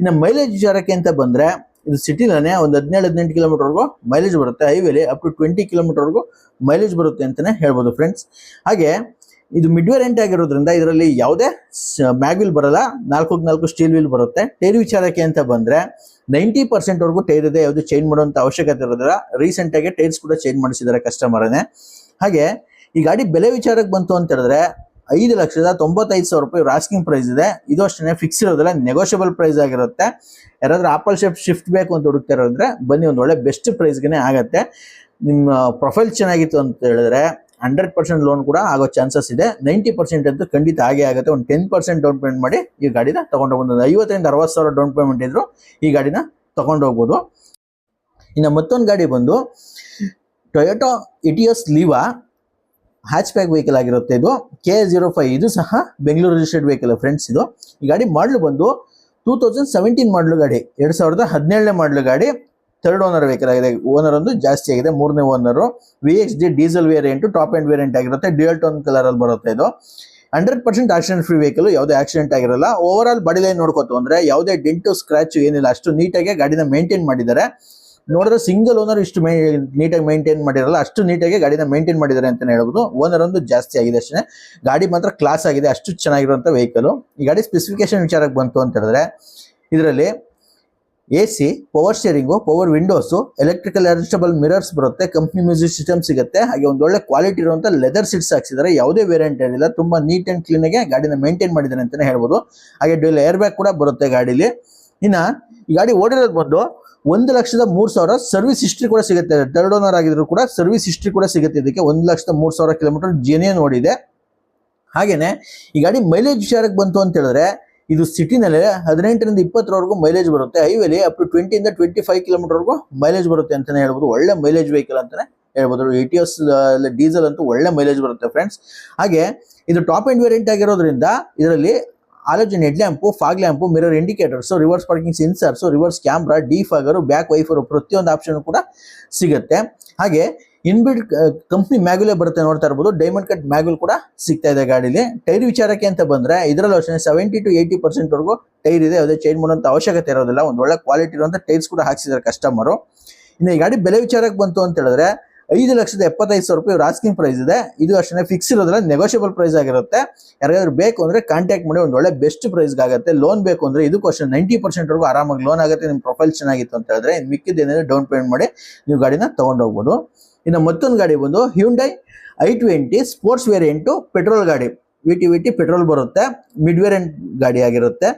ಇನ್ನು ಮೈಲೇಜ್ ವಿಚಾರಕ್ಕೆ ಅಂತ ಬಂದ್ರೆ ಇದು ಸಿಟಿಲೇ ಒಂದು ಹದಿನೇಳು, ಹದಿನೆಂಟು ಕಿಲೋಮೀಟರ್ವರೆಗೂ ಮೈಲೇಜ್ ಬರುತ್ತೆ ಹೈವೇಲಿ ಅಪ್ ಟು ಟ್ವೆಂಟಿ ಕಿಲೋಮೀಟರ್ವರೆಗೂ ಮೈಲೇಜ್ ಬರುತ್ತೆ ಅಂತಾನೆ ಹೇಳ್ಬೋದು ಫ್ರೆಂಡ್ಸ್ ಹಾಗೆ ಇದು ಮಿಡ್ ವೇರಿಯಂಟ್ ಆಗಿರೋದ್ರಿಂದ ಇದರಲ್ಲಿ ಯಾವುದೇ ಮ್ಯಾಗ್ ವೀಲ್ ಬರಲ್ಲ, ನಾಲ್ಕು ನಾಲ್ಕು ಸ್ಟೀಲ್ ವೀಲ್ ಬರುತ್ತೆ. ಟೈರ್ ವಿಚಾರಕ್ಕೆ ಅಂತ ಬಂದ್ರೆ ನೈಂಟಿ ಪರ್ಸೆಂಟ್ವರೆಗೂ ಟೈರ್ ಇದೆ, ಯಾವುದು ಚೇಂಜ್ ಮಾಡುವಂಥ ಅವಶ್ಯಕತೆ ಇರೋದಿಲ್ಲ. ರೀಸೆಂಟ್ ಆಗಿ ಟೈರ್ಸ್ ಕೂಡ ಚೇಂಜ್ ಮಾಡಿಸಿದ್ದಾರೆ ಕಸ್ಟಮರ್ನೇ ಹಾಗೆ ಈ ಗಾಡಿ ಬೆಲೆ ವಿಚಾರಕ್ಕೆ ಬಂತು ಅಂತ ಹೇಳಿದ್ರೆ ಐದು ಲಕ್ಷದ ತೊಂಬತ್ತೈದು ಸಾವಿರ ರೂಪಾಯಿ ರಾಸ್ಕಿಂಗ್ ಪ್ರೈಸ್ ಇದೆ. ಇದು ಅಷ್ಟೇ ಫಿಕ್ಸ್ ಇರೋದಿಲ್ಲ ನೆಗೋಷಿಯಬಲ್ ಪ್ರೈಸ್ ಆಗಿರುತ್ತೆ. ಯಾರಾದ್ರೂ ಆಪಲ್ ಶೇಪ್ ಶಿಫ್ಟ್ ಬೇಕು ಅಂತ ಹುಡುಕ್ತಾ ಇರೋದ್ರೆ ಬನ್ನಿ, ಒಂದು ಒಳ್ಳೆ ಬೆಸ್ಟ್ ಪ್ರೈಸ್ಗೆ ಆಗುತ್ತೆ. ನಿಮ್ಮ ಪ್ರೊಫೈಲ್ ಚೆನ್ನಾಗಿತ್ತು ಅಂತ ಹೇಳಿದ್ರೆ ಹಂಡ್ರೆಡ್ ಪರ್ಸೆಂಟ್ ಲೋನ್ ಕೂಡ ಆಗೋ ಚಾನ್ಸಸ್ ಇದೆ. ನೈಂಟಿ ಪರ್ಸೆಂಟ್ ಅಂತೂ ಖಂಡಿತ ಆಗೇ ಆಗುತ್ತೆ. ಒಂದು ಟೆನ್ ಪರ್ಸೆಂಟ್ ಡೌನ್ ಪೇಮೆಂಟ್ ಮಾಡಿ ಈ ಗಾಡಿನ ತೊಗೊಂಡು ಹೋಗ್ಬೋದು. ಐವತ್ತರಿಂದ ಅರವತ್ತು ಸಾವಿರ ಡೌನ್ ಪೇಮೆಂಟ್ ಇದ್ರು ಈ ಗಾಡಿನ ತೊಗೊಂಡು ಹೋಗ್ಬೋದು. ಇನ್ನು ಮತ್ತೊಂದು ಗಾಡಿ ಬಂದು Toyota Etios Liva hatchback vehicle ಆಗಿರುತ್ತೆ ಇದು. ಕೆ ಜೀರೋ ಫೈವ್ ಇದು ಸಹ ಬೆಂಗಳೂರು ರಿಜಿಸ್ಟರ್ಡ್ ವೆಹಿಕಲ್ ಫ್ರೆಂಡ್ಸ್ ಇದು. ಈ ಗಾಡಿ ಮಾಡಲು ಬಂದು ಟೂ ತೌಸಂಡ್ ಸೆವೆಂಟೀನ್ ಮಾಡಲು ಗಾಡಿ, ಎರಡು ಸಾವಿರದ ಹದಿನೇಳನೇ ಮಾಡಲು ಗಾಡಿ. ಥರ್ಡ್ ಓನರ್ ವೆಹಿಕಲ್ ಆಗಿದೆ. ಓನರ್ ಒಂದು ಜಾಸ್ತಿ ಆಗಿದೆ, ಮೂರನೇ owner V X D diesel variant top end variant ಆಗಿರುತ್ತೆ. ಡ್ಯೂಯಲ್ ಟೋನ್ ಕಲರ್ ಅಲ್ಲಿ ಬರುತ್ತೆ ಇದು. Hundred percent accident free vehicle ಯಾವುದೇ ಆಕ್ಸಿಡೆಂಟ್ ಆಗಿರಲ್ಲ. ಓವರ್ ಆಲ್ ಬಾಡಿ ಲೈನ್ ನೋಡ್ಕೋತು ಅಂದ್ರೆ ಯಾವುದೇ ಡೆಂಟು ಸ್ಕ್ರಾಚ್ ಏನಿಲ್ಲ. ಅಷ್ಟು ನೀಟಾಗಿ ಗಾಡಿನ ಮೇಂಟೈನ್ ಮಾಡಿದ್ದಾರೆ. ನೋಡಿದ್ರೆ ಸಿಂಗಲ್ ಓನರ್ ಇಷ್ಟು ನೀಟಾಗಿ ಮೇಂಟೈನ್ ಮಾಡಿರಲ್ಲ, ಅಷ್ಟು ನೀಟಾಗಿ ಗಾಡಿನ ಮೇಂಟೈನ್ ಮಾಡಿದ್ದಾರೆ ಅಂತ ಹೇಳ್ಬೋದು. ಓನರ್ ಒಂದು ಜಾಸ್ತಿ ಆಗಿದೆ ಅಷ್ಟೇ. ಗಾಡಿ ಮಾತ್ರ ಕ್ಲಾಸ್ ಆಗಿದೆ, ಅಷ್ಟು ಚೆನ್ನಾಗಿರುವಂಥ ವೆಹಿಕಲ್ ಈ ಗಾಡಿ ಸ್ಪೆಸಿಫಿಕೇಶನ್ ವಿಚಾರಕ್ಕೆ ಬಂತು ಅಂತ ಹೇಳಿದ್ರೆ, ಇದರಲ್ಲಿ A C power steering power windows electrical adjustable mirrors ಬರುತ್ತೆ ಕಂಪ್ನಿ ಮ್ಯೂಸಿಕ್ ಸಿಸ್ಟಮ್ ಸಿಗುತ್ತೆ, ಹಾಗೆ ಒಂದು ಒಳ್ಳೆ ಕ್ವಾಲಿಟಿ ಇರುವಂಥ ಲೆದರ್ ಸೀಟ್ಸ್ ಹಾಕ್ಸಿದ್ದಾರೆ. ಯಾವುದೇ ವೇರಿಯಂಟ್ ಏನಿಲ್ಲ, ತುಂಬಾ ನೀಟ್ ಆ್ಯಂಡ್ ಕ್ಲೀನಾಗೆ ಗಾಡಿನ ಮೇಂಟೈನ್ ಮಾಡಿದ್ದಾರೆ ಅಂತಲೇ ಹೇಳ್ಬೋದು. ಹಾಗೆ ಡ್ಯೂಲ್ ಏರ್ ಬ್ಯಾಗ್ ಕೂಡ ಬರುತ್ತೆ ಗಾಡೀಲಿ. ಇನ್ನ ಈ ಗಾಡಿ ಓಡಿರೋದು ಬಂದು ಒಂದು ಲಕ್ಷದ ಮೂರು ಸಾವಿರ ಸರ್ವಿಸ್ ಹಿಸ್ಟ್ರಿ ಕೂಡ ಸಿಗುತ್ತೆ. ಥರ್ಡ್ ಓನರ್ ಆಗಿದ್ರು ಕೂಡ ಸರ್ವಿಸ್ ಹಿಸ್ಟ್ರಿ ಕೂಡ ಸಿಗುತ್ತೆ ಇದಕ್ಕೆ. ಒಂದು ಲಕ್ಷದ ಮೂರು ಸಾವಿರ ಕಿಲೋಮೀಟರ್ ಜೆನ್ಯನ್ ಓಡಿದೆ ಹಾಗೆಯೇ ಈ ಗಾಡಿ ಮೈಲೇಜ್ ವಿಚಾರಕ್ಕೆ ಬಂತು ಅಂತ ಹೇಳಿದ್ರೆ ಇದು ಸಿಟಿನಲ್ಲಿ ಹದಿನೆಂಟರಿಂದ ಇಪ್ಪತ್ತರವರೆಗೂ ಮೈಲೇಜ್ ಬರುತ್ತೆ. ಹೈವೇಲಿ ಅಪ್ ಟು ಟ್ವೆಂಟಿಯಿಂದ ಟ್ವೆಂಟಿ ಫೈವ್ ಕಿಲೋಮೀಟರ್ವರೆಗೂ ಮೈಲೇಜ್ ಬರುತ್ತೆ ಅಂತಲೇ ಹೇಳ್ಬೋದು. ಒಳ್ಳೆ ಮೈಲೇಜ್ ವೆಹಿಕಲ್ ಅಂತಲೇ ಹೇಳ್ಬೋದು. ಎ ಟಿ ಎಸ್ ಡೀಸೆಲ್ ಅಂತೂ ಒಳ್ಳೆ ಮೈಲೇಜ್ ಬರುತ್ತೆ ಫ್ರೆಂಡ್ಸ್ ಹಾಗೆ ಇದು ಟಾಪ್ ಎಂಡ್ ವೇರಿಯಂಟ್ ಆಗಿರೋದ್ರಿಂದ ಇದರಲ್ಲಿ halogen head lamp fog lamp mirror indicators reverse parking sensors reverse camera defogger back wiper ಪ್ರತಿಯೊಂದು ಆಪ್ಷನ್ ಕೂಡ ಸಿಗುತ್ತೆ. ಹಾಗೆ ಇನ್ಬಿಲ್ಡ್ ಕಂಪ್ನಿ ಮ್ಯಾಗುಲೇ ಬರುತ್ತೆ ನೋಡ್ತಾ ಇರ್ಬೋದು. ಡೈಮಂಡ್ ಕಟ್ ಮ್ಯಾಗುಲ್ ಕೂಡ ಸಿಗ್ತಾ ಇದೆ ಗಾಡಿಲಿ. ಟೈರ್ ವಿಚಾರಕ್ಕೆ ಅಂತ ಬಂದ್ರೆ ಇದರಲ್ಲಿ ಅಷ್ಟೇ ಸೆವೆಂಟಿ ಟು ಏಯ್ಟಿ ಪರ್ಸೆಂಟ್ ವರೆಗೂ ಟೈರ್ ಇದೆ. ಯಾವುದೇ ಚೇಂಜ್ ಮಾಡೋಂಥ ಅವಶ್ಯಕತೆ ಇರೋದಿಲ್ಲ. ಒಂದು ಒಳ್ಳೆ ಕ್ವಾಲಿಟಿ ಇರುವಂಥ ಟೈರ್ಸ್ ಕೂಡ ಹಾಕ್ಸಿದ್ದಾರೆ ಕಸ್ಟಮರು ಇನ್ನು ಈ ಗಾಡಿ ಬೆಲೆ ವಿಚಾರಕ್ಕೆ ಬಂತು ಅಂತ ಹೇಳಿದ್ರೆ ಐದು ಲಕ್ಷದ ಎಪ್ಪತ್ತೈದು ಸಾವಿರ ರೂಪಾಯಿ ಆಸ್ಕಿಂಗ್ ಪ್ರೈಸ್ ಇದೆ. ಇದು ಅಷ್ಟೇ ಫಿಕ್ಸ್ ಇರೋದ್ರೆ ನೆಗೋಷಿಯಬಲ್ ಪ್ರೈಸ್ ಆಗಿರುತ್ತೆ. ಯಾರಿಗಾದ್ರೂ ಬೇಕು ಅಂದ್ರೆ ಕಾಂಟ್ಯಾಕ್ಟ್ ಮಾಡಿ ಒಂದು ಒಳ್ಳೆ ಬೆಸ್ಟ್ ಪ್ರೈಸ್ ಆಗುತ್ತೆ. ಲೋನ್ ಬೇಕು ಅಂದ್ರೆ ಇದು ಅಷ್ಟೇ ನೈಂಟಿ ಪರ್ಸೆಂಟ್ ವರೆಗೂ ಆರಾಮಾಗಿ ಲೋನ್ ಆಗುತ್ತೆ. ನಿಮ್ಮ ಪ್ರೊಫೈಲ್ ಚೆನ್ನಾಗಿತ್ತು ಅಂತ ಹೇಳಿದ್ರೆ ಮಿಕ್ಕಿದ ಏನಾದ್ರೆ ಡೌನ್ ಪೇಮೆಂಟ್ ಮಾಡಿ ನೀವು ಗಾಡಿನ ತಗೊಂಡು ಹೋಗ್ಬೋದು. ಇನ್ನು ಮತ್ತೊಂದು ಗಾಡಿ ಬಂದು Hyundai i twenty sports variant petrol ಗಾಡಿ. V T V T petrol ಬರುತ್ತೆ ಮಿಡ್ ವೇರಿಯಂಟ್ ಗಾಡಿ ಆಗಿರುತ್ತೆ.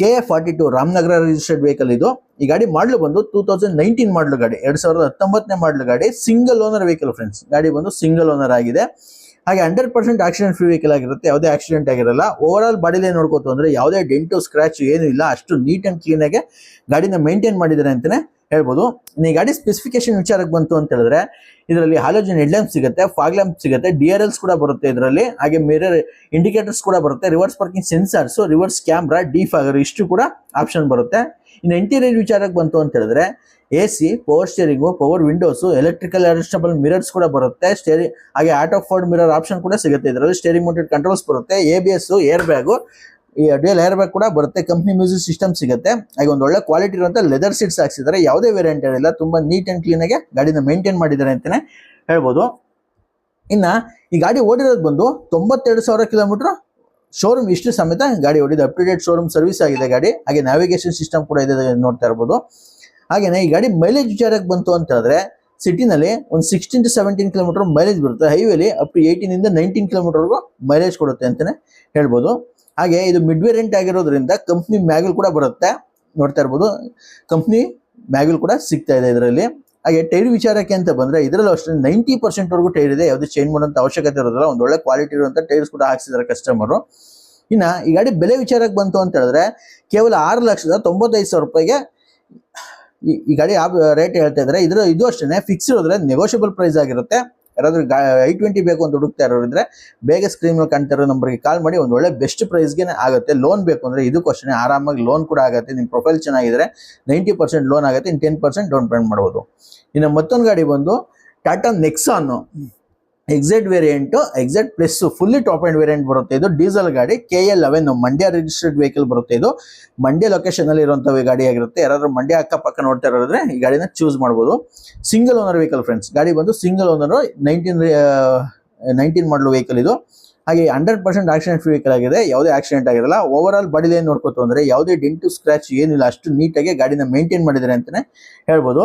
K A forty two Ramanagara registered vehicle ಇದು. ಈ ಗಾಡಿ ಮಾಡಲು ಬಂದು ಟೂ ತೌಸಂಡ್ ನೈನ್ಟೀನ್ ಮಾಡಲು ಗಾಡಿ, ಎರಡು ಸಾವಿರದ ಹತ್ತೊಂಬತ್ತನೇ ಮಾಡಲು ಗಾಡಿ ಸಿಂಗಲ್ ಓನರ್ ವೆಹಿಕಲ್ ಫ್ರೆಂಡ್ಸ್ ಗಾಡಿ ಬಂದು ಸಿಂಗಲ್ ಓನರ್ ಆಗಿದೆ. ಹಾಗೆ hundred percent accident free vehicle ಆಗಿರುತ್ತೆ, ಯಾವುದೇ ಆಕ್ಸಿಡೆಂಟ್ ಆಗಿರಲ್ಲ. ಓವರ್ ಆಲ್ ಬಾಡಿಲೇ ನೋಡ್ಕೋತು ಅಂದ್ರೆ ಯಾವುದೇ ಡೆಂಟು ಸ್ಕ್ರಾಚ್ ಏನು ಇಲ್ಲ. ಅಷ್ಟು ನೀಟ್ ಆ್ಯಂಡ್ ಕ್ಲೀನಾಗೆ ಗಾಡಿನ ಮೇಂಟೈನ್ ಮಾಡಿದ್ದಾರೆ ಅಂತಾನೆ ಹೇಳ್ಬೋದು. ಈ ಗಾಡಿ ಸ್ಪೆಸಿಫಿಕೇಶನ್ ವಿಚಾರಕ್ಕೆ ಬಂತು ಅಂತ ಹೇಳಿದ್ರೆ, ಇದರಲ್ಲಿ ಹಾಲೋಜನ್ ಹೆಡ್ಲ್ಯಾಂಪ್ ಸಿಗುತ್ತೆ ಫಾಗ್ ಲ್ಯಾಂಪ್ ಸಿಗುತ್ತೆ ಡಿ ಆರ್ ಎಲ್ಸ್ ಕೂಡ ಬರುತ್ತೆ ಇದರಲ್ಲಿ. ಹಾಗೆ ಮಿರರ್ ಇಂಡಿಕೇಟರ್ಸ್ ಕೂಡ ಬರುತ್ತೆ reverse parking sensors reverse camera defogger ಇಷ್ಟು ಕೂಡ ಆಪ್ಷನ್ ಬರುತ್ತೆ. ಇನ್ನು ಇಂಟೀರಿಯರ್ ವಿಚಾರಕ್ಕೆ ಬಂತು ಅಂತ ಹೇಳಿದ್ರೆ A C power steering power windows electrical adjustable mirrors ಕೂಡ ಬರುತ್ತೆ. ಸ್ಟೇರಿ ಹಾಗೆ ಆಟೋ ಫೋರ್ಡ್ ಮಿರರ್ ಆಪ್ಷನ್ ಕೂಡ ಸಿಗುತ್ತೆ. ಇದರಲ್ಲಿ ಸ್ಟೇರಿಂಗ್ ಮೌಂಟೆಡ್ ಕಂಟ್ರೋಲ್ಸ್ ಬರುತ್ತೆ A B S air bag ಈ ಡ್ಯೂಯಲ್ ಏರ್ ಬ್ಯಾಗ್ ಕೂಡ ಬರುತ್ತೆ. ಕಂಪ್ನಿ ಮ್ಯೂಸಿಕ್ ಸಿಸ್ಟಮ್ ಸಿಗುತ್ತೆ. ಹಾಗೆ ಒಂದು ಒಳ್ಳೆ ಕ್ವಾಲಿಟಿ ಇರುವಂತ ಲೆದರ್ ಸೀಟ್ಸ್ ಹಾಕ್ಸಿದ್ದಾರೆ. ಯಾವುದೇ ವೇರಿಯಂಟ್ ಇರಲಿಲ್ಲ ತುಂಬಾ ನೀಟ್ ಅಂಡ್ ಕ್ಲೀನ್ ಆಗಿ ಗಾಡಿನ ಮೇಂಟೈನ್ ಮಾಡಿದ್ದಾರೆ ಅಂತಾನೆ ಹೇಳ್ಬೋದು. ಇನ್ನ ಈ ಗಾಡಿ ಓಡಿರೋದು ಬಂದು ತೊಂಬತ್ತೆರಡು ಸಾವಿರ ಕಿಲೋಮೀಟರ್ ಶೋರೂಮ್ ಇಷ್ಟು ಸಮೇತ ಗಾಡಿ ಓಡಿದೆ. Up to date showroom service ಆಗಿದೆ ಗಾಡಿ. ಹಾಗೆ ನ್ಯಾವಿಗೇಷನ್ ಸಿಸ್ಟಮ್ ಕೂಡ ಇದೆ ನೋಡ್ತಾ ಇರ್ಬೋದು. ಹಾಗೇನೆ ಈ ಗಾಡಿ ಮೈಲೇಜ್ ವಿಚಾರಕ್ಕೆ ಬಂತು ಅಂತ ಹೇಳಿದ್ರೆ ಸಿಟಿನಲ್ಲಿ ಒಂದು sixteen to seventeen kilometre mileage ಬರುತ್ತೆ. ಹೈವೇಲಿ ಅಪ್ ಟು ಏಯ್ಟೀನ್ ಇಂದ ನೈನ್ಟೀನ್ ಕಿಲೋಮೀಟರ್ವರೆಗೂ ಮೈಲೇಜ್ ಕೊಡುತ್ತೆ ಅಂತಲೇ ಹೇಳ್ಬೋದು. ಹಾಗೆ ಇದು ಮಿಡ್ ವೇರಿಯಂಟ್ ಆಗಿರೋದ್ರಿಂದ ಕಂಪ್ನಿ ಮ್ಯಾಗಲ್ ಕೂಡ ಬರುತ್ತೆ. ನೋಡ್ತಾ ಇರ್ಬೋದು. ಕಂಪ್ನಿ ಮ್ಯಾಗಲ್ ಕೂಡ ಸಿಗ್ತಾ ಇದೆ ಇದರಲ್ಲಿ. ಹಾಗೆ ಟೈರ್ ವಿಚಾರಕ್ಕೆ ಅಂತ ಬಂದ್ರೆ ಇದರಲ್ಲೂ ಅಷ್ಟೇ ನೈಂಟಿ ಪರ್ಸೆಂಟ್ ವರೆಗೂ ಟೈರ್ ಇದೆ. ಯಾವುದೇ ಚೇಂಜ್ ಮಾಡುವಂತ ಅವಶ್ಯಕತೆ ಇರೋದಿಲ್ಲ. ಒಂದು ಒಳ್ಳೆ ಕ್ವಾಲಿಟಿ ಇರುವಂತ ಟೈರ್ಸ್ ಕೂಡ ಹಾಕ್ಸಿದ್ದಾರೆ ಕಸ್ಟಮರು ಇನ್ನ ಈ ಗಾಡಿ ಬೆಲೆ ವಿಚಾರಕ್ಕೆ ಬಂತು ಅಂತ ಹೇಳಿದ್ರೆ ಕೇವಲ ಆರು ಲಕ್ಷದ ತೊಂಬತ್ತೈದು ಸಾವಿರ ರೂಪಾಯಿಗೆ ಈ- ಗಾಡಿ ಗಾಡಿ ರೇಟ್ ಹೇಳ್ತಾ ಇದ್ದಾರೆ. ಇದ್ರ ಇದು ಅಷ್ಟೇ ಫಿಕ್ಸ್ ಇರೋದ್ರೆ ನೆಗೋಷಿಯಬಲ್ ಪ್ರೈಸ್ ಆಗಿರುತ್ತೆ. ಯಾರಾದ್ರೂ ಐ ಟ್ವೆಂಟಿ ಬೇಕು ಅಂತ ಹುಡುಕ್ತಾ ಇರೋರು ಇದ್ರೆ ಬೇಗ ಸ್ಕ್ರೀನ್ ಮೇಲೆ ಕಾಣ್ತಾ ಇರೋ ನಂಬರ್ಗೆ ಕಾಲ್ ಮಾಡಿ, ಒಂದು ಒಳ್ಳೆ ಬೆಸ್ಟ್ ಪ್ರೈಸ್ಗೆ ಆಗುತ್ತೆ. ಲೋನ್ ಬೇಕು ಅಂದ್ರೆ ಇದು ಕ್ವಶನ್ ಆರಾಮಾಗಿ ಲೋನ್ ಕೂಡ ಆಗುತ್ತೆ. ನಿಮ್ಮ ಪ್ರೊಫೈಲ್ ಚೆನ್ನಾಗಿದ್ರೆ ನೈಂಟಿ ಪರ್ಸೆಂಟ್ ಲೋನ್ ಆಗುತ್ತೆ. ಇನ್ನು ಟೆನ್ ಪರ್ಸೆಂಟ್ ಡೌನ್ ಪೇಮೆಂಟ್ ಮಾಡ್ಬೋದು. ಇನ್ನು ಮತ್ತೊಂದು ಗಾಡಿ ಬಂದು Tata Nexon XZ variant XZ plus fully top end variant ಬರುತ್ತೆ ಇದು. ಡೀಸೆಲ್ ಗಾಡಿ K L eleven Mandya registered vehicle ಬರುತ್ತೆ ಇದು. ಮಂಡ್ಯ ಲೊಕೇಶನ್ ಅಲ್ಲಿ ಇರುವಂತಹ ಗಾಡಿ ಆಗಿರುತ್ತೆ. ಯಾರಾದ್ರೂ ಮಂಡ್ಯ ಅಕ್ಕಪಕ್ಕ ನೋಡ್ತಾ ಇರೋದ್ರೆ ಈ ಗಾಡಿನ ಚೂಸ್ ಮಾಡ್ಬೋದು. ಸಿಂಗಲ್ ಓನರ್ ವೆಹಿಕಲ್ ಫ್ರೆಂಡ್ಸ್ ಗಾಡಿ ಬಂದು single owner nineteen nineteen model vehicle ಇದು. ಹಾಗೆ hundred percent accident free vehicle ಆಗಿದೆ. ಯಾವುದೇ ಆಕ್ಸಿಡೆಂಟ್ ಆಗಿರಲ್ಲ. ಓವರ್ ಆಲ್ ಬಾಡಿ ಲೈನ್ ನೋಡ್ಕೋತು ಅಂದ್ರೆ ಯಾವುದೇ ಡಿಂಟು ಸ್ಕ್ರಾಚ್ ಏನಿಲ್ಲ. ಅಷ್ಟು ನೀಟಾಗಿ ಗಾಡಿನ ಮೇಂಟೈನ್ ಮಾಡಿದ್ದಾರೆ ಅಂತಾನೆ ಹೇಳ್ಬೋದು.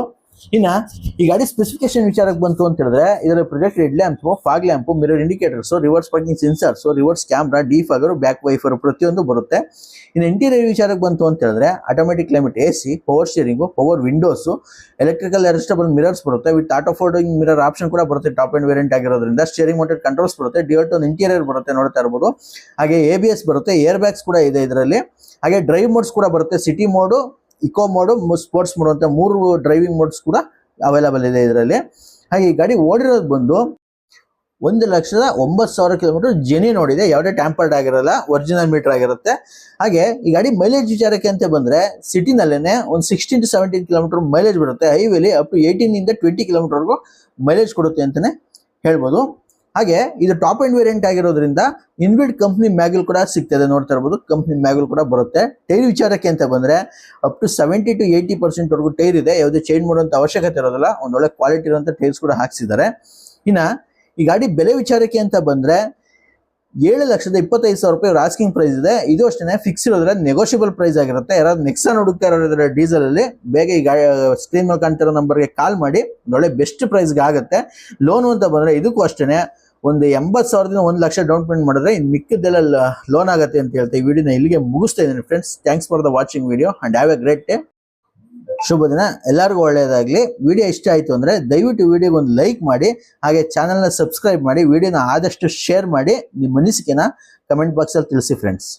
ಇನ್ನ ಈ ಗಾಡಿ ಸ್ಪೆಸಿಫಿಕೇಶನ್ ವಿಚಾರಕ್ಕೆ ಬಂತು ಅಂತ ಹೇಳಿದ್ರೆ, ಇದರ project head lamp fog lamp mirror indicators reverse parking sensors reverse camera defogger back wiper ಪ್ರತಿಯೊಂದು ಬರುತ್ತೆ. ಇನ್ನು ಇಂಟೀರಿಯರ್ ವಿಚಾರಕ್ಕೆ ಬಂತು ಅಂತ ಹೇಳಿದ್ರೆ automatic climate A C power steering power windows electrical adjustable mirrors ಬರುತ್ತೆ. With auto folding mirror option ಕೂಡ ಬರುತ್ತೆ ಟಾಪ್ ಅಂಡ್ ವೇರಿಯಂಟ್ ಆಗಿರೋದ್ರಿಂದ. ಸ್ಟೇರಿಂಗ್ ಮೋಟರ್ ಕಂಟ್ರೋಲ್ಸ್ ಬರುತ್ತೆ. ಡಿಯಲ್ ಟೋನ್ ಇಂಟೀರಿಯರ್ ಬರುತ್ತೆ ನೋಡ್ತಾ ಇರ್ಬೋದು. ಹಾಗೆ ಎ ಬಿ ಎಸ್ ಬರುತ್ತೆ. ಏರ್ ಬ್ಯಾಗ್ಸ್ ಕೂಡ ಇದೆ ಇದರಲ್ಲಿ. ಹಾಗೆ ಡ್ರೈವ್ ಮೋಡ್ಸ್ ಕೂಡ ಬರುತ್ತೆ. City mode eco mode sports mode ಅಂತ ಮೂರು ಡ್ರೈವಿಂಗ್ ಮೋಡ್ಸ್ ಕೂಡ ಅವೈಲಬಲ್ ಇದೆ ಇದರಲ್ಲಿ. ಹಾಗೆ ಈ ಗಾಡಿ ಓಡಿರೋದು ಬಂದು ಒಂದು ಲಕ್ಷದ ಒಂಬತ್ತು ಸಾವಿರ ಕಿಲೋಮೀಟರ್ ಜೆನಿ ನೋಡಿದೆ ಯಾವುದೇ ಟ್ಯಾಂಪರ್ಡ್ ಆಗಿರಲ್ಲ ಒರಿಜಿನಲ್ ಮೀಟರ್ ಆಗಿರುತ್ತೆ. ಹಾಗೆ ಈ ಗಾಡಿ ಮೈಲೇಜ್ ವಿಚಾರಕ್ಕೆ ಅಂತ ಬಂದ್ರೆ ಸಿಟಿನಲ್ಲೇನೆ ಒಂದು sixteen to seventeen kilometre mileage ಬರುತ್ತೆ. ಹೈವೇಲಿ ಅಪ್ ಟು ಏಯ್ಟೀನ್ ಇಂದ ಟ್ವೆಂಟಿ ಕಿಲೋಮೀಟರ್ವರೆಗೂ ಮೈಲೇಜ್ ಕೊಡುತ್ತೆ ಅಂತಾನೆ ಹೇಳ್ಬೋದು. ಹಾಗೆ ಇದು ಟಾಪ್ ಎಂಡ್ ವೇರಿಯಂಟ್ ಆಗಿರೋದ್ರಿಂದ ಇನ್ಬಿಲ್ಡ್ ಕಂಪ್ನಿ ಮ್ಯಾಗಲ್ ಕೂಡ ಸಿಗ್ತದೆ, ನೋಡ್ತಾ ಇರ್ಬೋದು. ಕಂಪ್ನಿ ಮ್ಯಾಗಲ್ ಕೂಡ ಬರುತ್ತೆ. ಟೈರ್ ವಿಚಾರಕ್ಕೆ ಅಂತ ಬಂದ್ರೆ up to seventy to eighty percent ವರೆಗೂ ಟೈರ್ ಇದೆ. ಯಾವುದೇ ಚೇಂಜ್ ಮಾಡುವಂಥ ಅವಶ್ಯಕತೆ ಇರೋದಿಲ್ಲ. ಒಂದೊಳ್ಳೆ ಕ್ವಾಲಿಟಿ ಇರುವಂತ ಟೈರ್ಸ್ ಕೂಡ ಹಾಕ್ಸಿದ್ದಾರೆ. ಇನ್ನ ಈ ಗಾಡಿ ಬೆಲೆ ವಿಚಾರಕ್ಕೆ ಅಂತ ಬಂದ್ರೆ ಏಳು ಲಕ್ಷದ ಇಪ್ಪತ್ತೈದು ಸಾವಿರ ರೂಪಾಯಿ ರಾಸ್ಕಿಂಗ್ ಪ್ರೈಸ್ ಇದೆ. ಇದು ಅಷ್ಟೇ ಫಿಕ್ಸ್ ಇರೋದ್ರೆ ನೆಗೋಷಿಯಬಲ್ ಪ್ರೈಸ್ ಆಗಿರುತ್ತೆ. ಯಾರಾದ್ರೂ ನೆಕ್ಸಾನ್ ಹುಡುಕ್ತಾ ಇರೋದ್ರೆ ಡೀಸೆಲ್ ಅಲ್ಲಿ ಬೇಗ ಈ ಗಾಡಿ ಸ್ಕ್ರೀನ್ ಮೇಲೆ ಕಾಣ್ತಿರೋ ನಂಬರ್ಗೆ ಕಾಲ್ ಮಾಡಿ. ಒಳ್ಳೆ ಬೆಸ್ಟ್ ಪ್ರೈಸ್ಗೆ ಆಗುತ್ತೆ. ಲೋನು ಅಂತ ಬಂದ್ರೆ ಇದಕ್ಕೂ ಅಷ್ಟೇ ಒಂದು ಎಂಬತ್ತು ಸಾವಿರದಿಂದ ಒಂದು ಲಕ್ಷ ಡೌನ್ ಪೇಮೆಂಟ್ ಮಾಡಿದ್ರೆ ಇನ್ನು ಮಿಕ್ಕಿದ್ದೆಲ್ಲ ಲೋನ್ ಆಗುತ್ತೆ ಅಂತ ಹೇಳ್ತಾ ಈ ವಿಡಿಯೋನ ಇಲ್ಲಿಗೆ ಮುಗಿಸ್ತಾ ಇದ್ದೀನಿ friends thanks for the watching video and have a great day ಶುಭ ದಿನ. ಎಲ್ಲರಿಗೂ ಒಳ್ಳೆಯದಾಗಲಿ. ವಿಡಿಯೋ ಇಷ್ಟ ಆಯಿತು ಅಂದರೆ ದಯವಿಟ್ಟು ವಿಡಿಯೋಗೆ ಒಂದು ಲೈಕ್ ಮಾಡಿ, ಹಾಗೆ ಚಾನಲ್ನ ಸಬ್ಸ್ಕ್ರೈಬ್ ಮಾಡಿ, ವಿಡಿಯೋನ ಆದಷ್ಟು ಶೇರ್ ಮಾಡಿ ನಿಮ್ಮ ಅನಿಸಿಕೆನ ಕಮೆಂಟ್ ಬಾಕ್ಸಲ್ಲಿ ತಿಳಿಸಿ ಫ್ರೆಂಡ್ಸ್